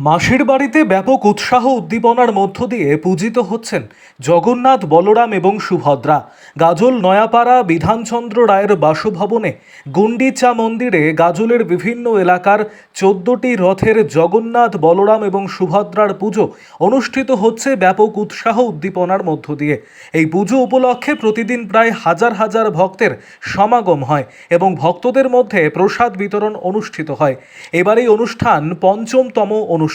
মাসির বাড়িতে ব্যাপক উৎসাহ উদ্দীপনার মধ্য দিয়ে পূজিত হচ্ছেন জগন্নাথ, বলরাম এবং সুভদ্রা। গাজল নয়াপাড়া বিধানচন্দ্র রায়ের বাসভবনে গুন্ডিচা মন্দিরে গাজলের বিভিন্ন এলাকার চোদ্দটি রথের জগন্নাথ, বলরাম এবং সুভদ্রার পুজো অনুষ্ঠিত হচ্ছে ব্যাপক উৎসাহ উদ্দীপনার মধ্য দিয়ে। এই পুজো উপলক্ষে প্রতিদিন প্রায় হাজার হাজার ভক্তের সমাগম হয় এবং ভক্তদের মধ্যে প্রসাদ বিতরণ অনুষ্ঠিত হয়। এবার এই অনুষ্ঠান পঞ্চমতম অনুষ্ঠান।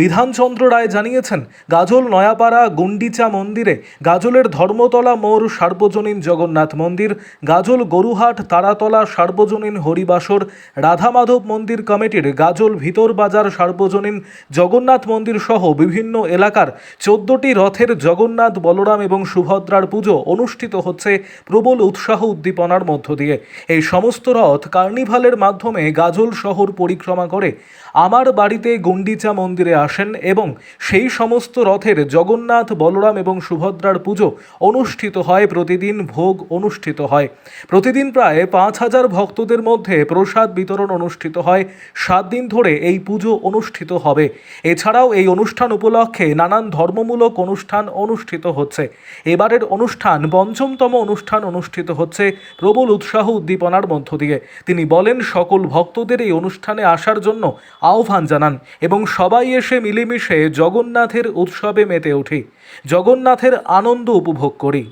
বিধানচন্দ্র রায় জানিয়েছেন, গাজল নয়াপাড়া গুন্ডিচা মন্দিরে গাজলের ধর্মতলা মোড় সার্বজনীন জগন্নাথ মন্দির, গাজল গরুহাট তারাতলা সার্বজনীন হরিবাসর রাধা মাধব মন্দির কমিটির গাজল ভিতর বাজার সার্বজনীন জগন্নাথ মন্দির সহ বিভিন্ন এলাকার চোদ্দটি রথের জগন্নাথ, বলরাম এবং সুভদ্রার পুজো অনুষ্ঠিত হচ্ছে প্রবল উৎসাহ উদ্দীপনার মধ্য দিয়ে। এই সমস্ত রথ কার্নিভালের মাধ্যমে গাজল শহর পরিক্রমা করে আমার বাড়িতে গুন্ডিচা মন্দিরে আসেন এবং সেই সমস্ত রথের জগন্নাথ, বলরাম এবং সুভদ্রার পুজো অনুষ্ঠিত হয় প্রতিদিন, ভোগ অনুষ্ঠিত হয়। প্রতিদিন প্রায় পাঁচ হাজার ভক্তদের মধ্যে প্রসাদ বিতরণ অনুষ্ঠিত হয়। সাত দিন ধরে এই পুজো অনুষ্ঠিত হবে। এছাড়াও এই অনুষ্ঠান উপলক্ষে নানান ধর্মমূলক অনুষ্ঠান অনুষ্ঠিত হচ্ছে। এবারের অনুষ্ঠান পঞ্চমতম অনুষ্ঠান অনুষ্ঠিত হচ্ছে প্রবল উৎসাহ উদ্দীপনার মধ্য দিয়ে। তিনি বলেন, সকল ভক্তদের এই অনুষ্ঠানে আসার জন্য আহ্বান জানান এবং সবাই এসে মিলেমিশে জগন্নাথের উৎসবে মেতে উঠি। জগন্নাথের আনন্দ উপভোগ করি।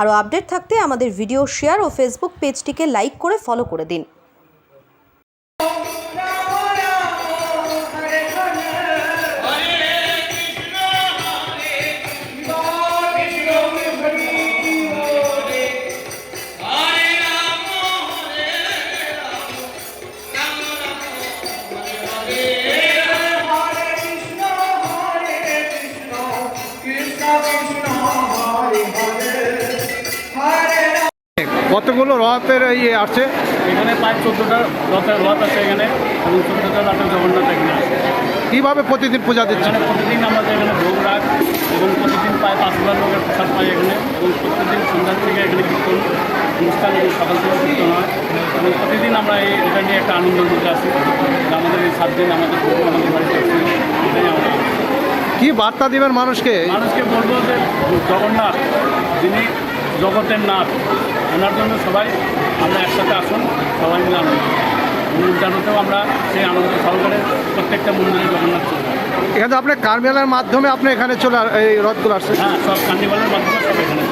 আরও আপডেট থাকতে আমাদের ভিডিও শেয়ার ও ফেসবুক পেজটিকে লাইক করে ফলো করে দিন। কতগুলো রথের ইয়ে আছে এখানে প্রায় চোদ্দোটা রথের রথ আছে এখানে এবং চোদ্দোটা রথের জগন্নাথ এখানে আছে। কীভাবে প্রতিদিন পূজা দিচ্ছে? প্রতিদিন আমাদের এখানে ভোগ রাখ এবং প্রতিদিন প্রায় পাঁচ হাজার লোকের প্রসাদ পাই এখানে এবং প্রতিদিন সন্ধ্যার থেকে এখানে কীর্তন অনুষ্ঠান এবং সকাল থেকে কীর্তন হয়। এবং প্রতিদিন আমরা এই এটা নিয়ে একটা আনন্দের মধ্যে আছি। যে আমাদের এই সাত দিন আমাদের আমাদের বাড়িতে কি বার্তা দিবেন মানুষকে? মানুষকে বলব যে জগন্নাথ যিনি জগতের নাথ ওনার জন্য সবাই আমরা একসাথে আসুন সবাই মিলে আনন্দ জানতেও আমরা সেই আনন্দ সহকারে প্রত্যেকটা মন্দিরে জগন্নাথ এখানে আপনি কারমেলার মাধ্যমে আপনি এখানে চলে এই রথগুলো আসছে হ্যাঁ সব কার্নিভালের মাধ্যমে সব এখানে